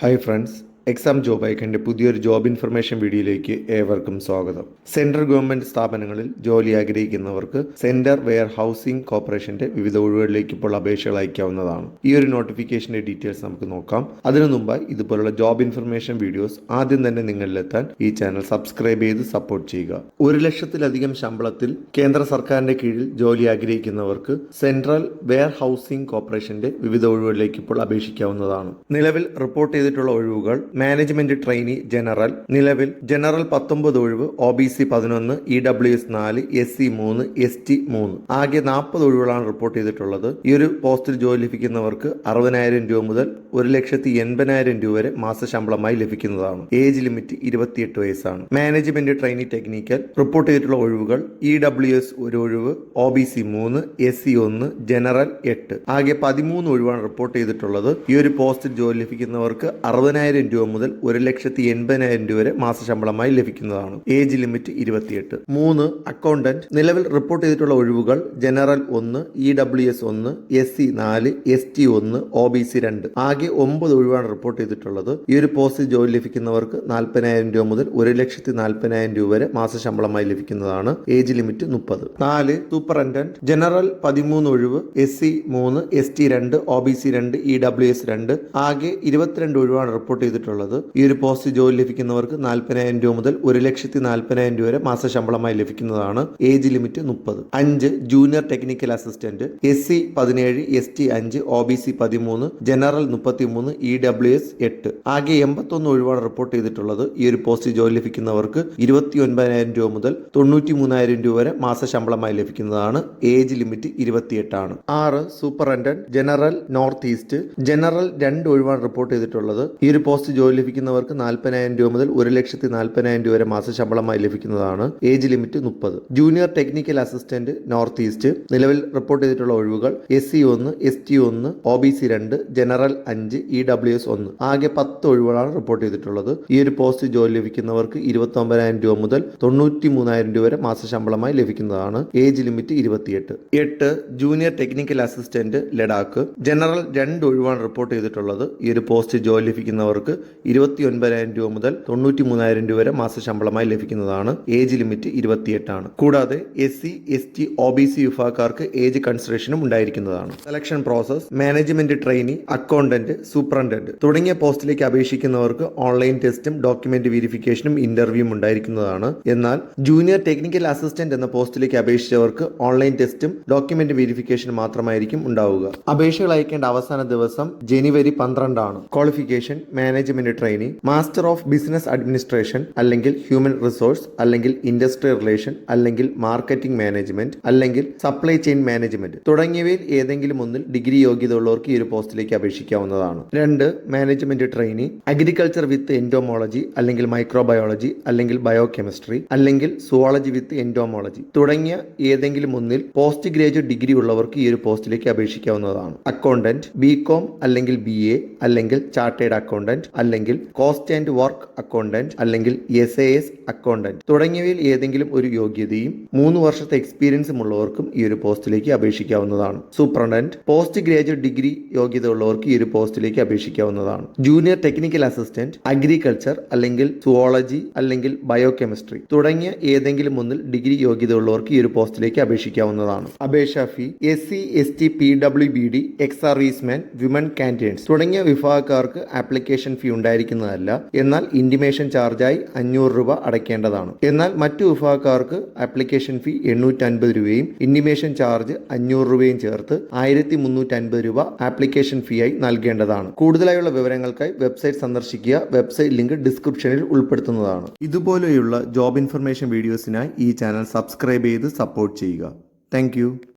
Hi friends exam job ഐക്കന്റെ പുതിയൊരു job information വീഡിയോയിലേക്ക് ഏവർക്കും സ്വാഗതം. സെൻട്രൽ ഗവൺമെന്റ് സ്ഥാപനങ്ങളിൽ ജോലി ആഗ്രഹിക്കുന്നവർക്ക് സെന്റർ വെയർ ഹൗസിംഗ് കോർപ്പറേഷന്റെ വിവിധ ഒഴിവുകളിലേക്ക് ഇപ്പോൾ അപേക്ഷകൾ അയക്കാവുന്നതാണ്. ഈ ഒരു നോട്ടിഫിക്കേഷന്റെ ഡീറ്റെയിൽസ് നമുക്ക് നോക്കാം. അതിനു മുമ്പായി ഇതുപോലുള്ള ജോബ് ഇൻഫർമേഷൻ വീഡിയോസ് ആദ്യം തന്നെ നിങ്ങളിലെത്താൻ ഈ ചാനൽ സബ്സ്ക്രൈബ് ചെയ്ത് സപ്പോർട്ട് ചെയ്യുക. ഒരു ലക്ഷത്തിലധികം ശമ്പളത്തിൽ കേന്ദ്ര സർക്കാരിന്റെ കീഴിൽ ജോലി ആഗ്രഹിക്കുന്നവർക്ക് സെൻട്രൽ വെയർ ഹൗസിംഗ് കോർപ്പറേഷന്റെ വിവിധ ഒഴിവുകളിലേക്ക് ഇപ്പോൾ അപേക്ഷിക്കാവുന്നതാണ്. നിലവിൽ റിപ്പോർട്ട് ചെയ്തിട്ടുള്ള ഒഴിവുകൾ മാനേജ്മെന്റ് ട്രെയിനി ജനറൽ. നിലവിൽ ജനറൽ പത്തൊമ്പത് ഒഴിവ് ഒ ബി സി പതിനൊന്ന് ഇ ഡബ്ല്യു എസ് നാല് എസ് സി മൂന്ന് എസ് ടി മൂന്ന്. ആകെ നാൽപ്പത് ഒഴിവുകളാണ് റിപ്പോർട്ട് ചെയ്തിട്ടുള്ളത്. ഈ ഒരു പോസ്റ്റിൽ ജോലി ലഭിക്കുന്നവർക്ക് അറുപതിനായിരം രൂപ മുതൽ ഒരു ലക്ഷത്തി എൺപതിനായിരം രൂപ വരെ മാസ ശമ്പളമായി ലഭിക്കുന്നതാണ്. ഏജ് ലിമിറ്റ് ഇരുപത്തിയെട്ട് വയസ്സാണ്. മാനേജ്മെന്റ് ട്രെയിനി ടെക്നിക്കൽ റിപ്പോർട്ട് ചെയ്തിട്ടുള്ള ഒഴിവുകൾ ഇ ഡബ്ല്യു എസ് ഒരു ഒഴിവ് ഒ ബി സി മൂന്ന് എസ് സി ഒന്ന് ജനറൽ എട്ട്. ആകെ പതിമൂന്ന് ഒഴിവാണ് റിപ്പോർട്ട് ചെയ്തിട്ടുള്ളത്. ഈ ഒരു പോസ്റ്റിൽ ജോലി ലഭിക്കുന്നവർക്ക് അറുപതിനായിരം രൂപ മുതൽ ഒരു ലക്ഷത്തി എൺപതിനായിരം രൂപ വരെ മാസശമ്പളമായി ലഭിക്കുന്നതാണ്. ഏജ് ലിമിറ്റ് ഇരുപത്തിയെട്ട്. മൂന്ന് അക്കൗണ്ടന്റ്. നിലവിൽ റിപ്പോർട്ട് ചെയ്തിട്ടുള്ള ഒഴിവുകൾ ജനറൽ ഒന്ന് ഇ ഡബ്ല്യു എസ് ഒന്ന് എസ് സി നാല് എസ് ടി ഒന്ന് ഒ ബി സി രണ്ട്. ആകെ ഒമ്പത് ഒഴിവാണ് റിപ്പോർട്ട് ചെയ്തിട്ടുള്ളത്. ഈ ഒരു പോസ്റ്റ് ജോലി ലഭിക്കുന്നവർക്ക് നാൽപ്പതിനായിരം രൂപ മുതൽ ഒരു ലക്ഷത്തി നാൽപ്പതിനായിരം രൂപ വരെ മാസശമ്പളമായി ലഭിക്കുന്നതാണ്. ഏജ് ലിമിറ്റ് മുപ്പത്. നാല് സൂപ്രണ്ടന്റ് ജനറൽ പതിമൂന്ന് ഒഴിവ് എസ് സി മൂന്ന് എസ് ടി രണ്ട് ഒ ബി സി രണ്ട് ഇ ഡബ്ല്യു എസ് രണ്ട്. ആകെ ഇരുപത്തിരണ്ട് ഒഴിവാണ് റിപ്പോർട്ട് ചെയ്തിട്ടുള്ളത്. ഈ ഒരു പോസ്റ്റ് ജോലി ലഭിക്കുന്നവർക്ക് നാൽപ്പതിനായിരം രൂപ മുതൽ ഒരു ലക്ഷത്തി നാൽപ്പതിനായിരം രൂപ വരെ മാസ ശമ്പളമായി ലഭിക്കുന്നതാണ്. ഏജ് ലിമിറ്റ് മുപ്പത്. അഞ്ച് junior technical assistant. S C പതിനേഴ് എസ് ടി അഞ്ച് ഒ ബി സി പതിമൂന്ന് ജനറൽ മുപ്പത്തിമൂന്ന് ഇ ഡബ്ല്യു എസ് എട്ട്. ആകെ എൺപത്തൊന്ന് ഒഴിവാണ് റിപ്പോർട്ട് ചെയ്തിട്ടുള്ളത്. ഈ ഒരു പോസ്റ്റ് ജോലി ലഭിക്കുന്നവർക്ക് ഇരുപത്തി ഒൻപതിനായിരം രൂപ മുതൽ തൊണ്ണൂറ്റി മൂന്നായിരം രൂപ വരെ മാസ ശമ്പളമായി ലഭിക്കുന്നതാണ്. ഏജ് ലിമിറ്റ് ഇരുപത്തിയെട്ടാണ്. ആറ് super general north east. General രണ്ട് ഒഴിവാണ് റിപ്പോർട്ട് ചെയ്തിട്ടുള്ളത്. ഈ ഒരു പോസ്റ്റ് ജോലി ലഭിക്കുന്നവർക്ക് നാൽപ്പതിനായിരം രൂപ മുതൽ ഒരു ലക്ഷത്തി നാൽപ്പതിനായിരം രൂപ വരെ മാസ ശമ്പളമായി ലഭിക്കുന്നതാണ്. ഏജ് ലിമിറ്റ് മുപ്പത്. Junior technical assistant north east. നിലവിൽ റിപ്പോർട്ട് ചെയ്തിട്ടുള്ള ഒഴിവുകൾ എസ് സി ഒന്ന് എസ് ടി ഒന്ന് ഒ ബി സി രണ്ട് ജനറൽ അഞ്ച് ഇ ഡബ്ല്യു എസ് ഒന്ന്. ആകെ പത്ത് ഒഴിവുകളാണ് റിപ്പോർട്ട് ചെയ്തിട്ടുള്ളത്. ഈ ഒരു പോസ്റ്റ് ജോലി ലഭിക്കുന്നവർക്ക് ഇരുപത്തി ഒമ്പതിനായിരം രൂപ മുതൽ തൊണ്ണൂറ്റി മൂന്നായിരം രൂപ വരെ മാസ ശമ്പളമായി ലഭിക്കുന്നതാണ്. ഏജ് ലിമിറ്റ് ഇരുപത്തിയെട്ട്. എട്ട് junior technical assistant Ladakh. General രണ്ട് ഒഴിവാണ് റിപ്പോർട്ട് ചെയ്തിട്ടുള്ളത്. ഈ ഒരു പോസ്റ്റ് ജോലി ലഭിക്കുന്നവർക്ക് ഇരുപത്തി ഒൻപതിനായിരം രൂപ മുതൽ തൊണ്ണൂറ്റി മൂന്നായിരം രൂപ വരെ മാസ ശമ്പളമായി ലഭിക്കുന്നതാണ് ഏജ് ലിമിറ്റ് ഇരുപത്തിയെട്ടാണ്. കൂടാതെ S C S T O B C വിഭാഗക്കാർക്ക് ഏജ് കൺസിഡറേഷനും ഉണ്ടായിരിക്കുന്നതാണ്. Selection process management trainee accountant superintendent തുടങ്ങിയ പോസ്റ്റിലേക്ക് അപേക്ഷിക്കുന്നവർക്ക് ഓൺലൈൻ ടെസ്റ്റും ഡോക്യുമെന്റ് വെരിഫിക്കേഷനും ഇന്റർവ്യൂവും ഉണ്ടായിരിക്കുന്നതാണ്. എന്നാൽ ജൂനിയർ ടെക്നിക്കൽ അസിസ്റ്റന്റ് എന്ന പോസ്റ്റിലേക്ക് അപേക്ഷിച്ചവർക്ക് ഓൺലൈൻ ടെസ്റ്റും ഡോക്യുമെന്റ് വെരിഫിക്കേഷനും മാത്രമായിരിക്കും ഉണ്ടാവുക. അപേക്ഷകൾ അയക്കേണ്ട അവസാന ദിവസം ജനുവരി പന്ത്രണ്ടാണ്. Qualification management training master of business administration അല്ലെങ്കിൽ ഹ്യൂമൻ റിസോഴ്സ് അല്ലെങ്കിൽ ഇൻഡസ്ട്രി റിലേഷൻ അല്ലെങ്കിൽ മാർക്കറ്റിംഗ് മാനേജ്മെന്റ് അല്ലെങ്കിൽ സപ്ലൈ ചെയിൻ മാനേജ്മെന്റ് തുടങ്ങിയവയിൽ ഏതെങ്കിലും ഒന്നിൽ ഡിഗ്രി യോഗ്യത ഉള്ളവർക്ക് ഈ ഒരു പോസ്റ്റിലേക്ക് അപേക്ഷിക്കാവുന്നതാണ്. രണ്ട് management trainee agriculture with entomology അല്ലെങ്കിൽ മൈക്രോബയോളജി അല്ലെങ്കിൽ ബയോ കെമിസ്ട്രി അല്ലെങ്കിൽ സുവോളജി വിത്ത് എൻഡോമോളജി തുടങ്ങിയ ഏതെങ്കിലും ഒന്നിൽ പോസ്റ്റ് ഗ്രാജുവേറ്റ് ഡിഗ്രി ഉള്ളവർക്ക് ഈ ഒരു പോസ്റ്റിലേക്ക് അപേക്ഷിക്കാവുന്നതാണ്. അക്കൗണ്ടന്റ് ബി കോം അല്ലെങ്കിൽ ബി എ അല്ലെങ്കിൽ ചാർട്ടേഡ് അക്കൗണ്ടന്റ് അല്ലെങ്കിൽ കോസ്റ്റ് ആൻഡ് വർക്ക് അക്കൗണ്ടന്റ് അല്ലെങ്കിൽ എസ് എ എസ് അക്കൗണ്ടന്റ് തുടങ്ങിയവയിൽ ഏതെങ്കിലും ഒരു യോഗ്യതയും മൂന്ന് വർഷത്തെ എക്സ്പീരിയൻസും ഉള്ളവർക്കും ഈ ഒരു പോസ്റ്റിലേക്ക് അപേക്ഷിക്കാവുന്നതാണ്. സൂപ്രണ്ടന്റ് പോസ്റ്റ് ഗ്രാജുവേറ്റ് ഡിഗ്രി യോഗ്യത ഉള്ളവർക്ക് ഈ ഒരു പോസ്റ്റിലേക്ക് അപേക്ഷിക്കാവുന്നതാണ്. ജൂനിയർ ടെക്നിക്കൽ അസിസ്റ്റന്റ് അഗ്രികൾച്ചർ അല്ലെങ്കിൽ സുവോളജി അല്ലെങ്കിൽ ബയോ കെമിസ്ട്രി തുടങ്ങിയ ഏതെങ്കിലും ഒന്നിൽ ഡിഗ്രി യോഗ്യത ഉള്ളവർക്ക് ഈ ഒരു പോസ്റ്റിലേക്ക് അപേക്ഷിക്കാവുന്നതാണ്. അപേക്ഷാ fee S C S T P W B D ex serviceman women candidates തുടങ്ങിയ വിഭാഗക്കാർക്ക് ആപ്ലിക്കേഷൻ ഫീ ഉണ്ടായിരിക്കുന്നതല്ല. എന്നാൽ ഇന്റിമേഷൻ ചാർജായി അഞ്ഞൂറ് രൂപ അടയ്ക്കേണ്ടതാണ്. എന്നാൽ മറ്റു വിഭാഗക്കാർക്ക് ആപ്ലിക്കേഷൻ ഫീ എണ്ണൂറ്റി അൻപത് രൂപയും ഇന്റിമേഷൻ ചാർജ് അഞ്ഞൂറ് രൂപയും ചേർത്ത് ആയിരത്തി മുന്നൂറ്റി അൻപത് രൂപ ആപ്ലിക്കേഷൻ ഫീ ആയി നൽകേണ്ടതാണ്. കൂടുതലായുള്ള വിവരങ്ങൾക്കായി വെബ്സൈറ്റ് സന്ദർശിക്കുക. വെബ്സൈറ്റ് ലിങ്ക് ഡിസ്ക്രിപ്ഷനിൽ ഉൾപ്പെടുത്തുന്നതാണ്. ഇതുപോലെയുള്ള ജോബ് ഇൻഫർമേഷൻ വീഡിയോസിനായി ഈ ചാനൽ സബ്സ്ക്രൈബ് ചെയ്ത് സപ്പോർട്ട് ചെയ്യുക. താങ്ക്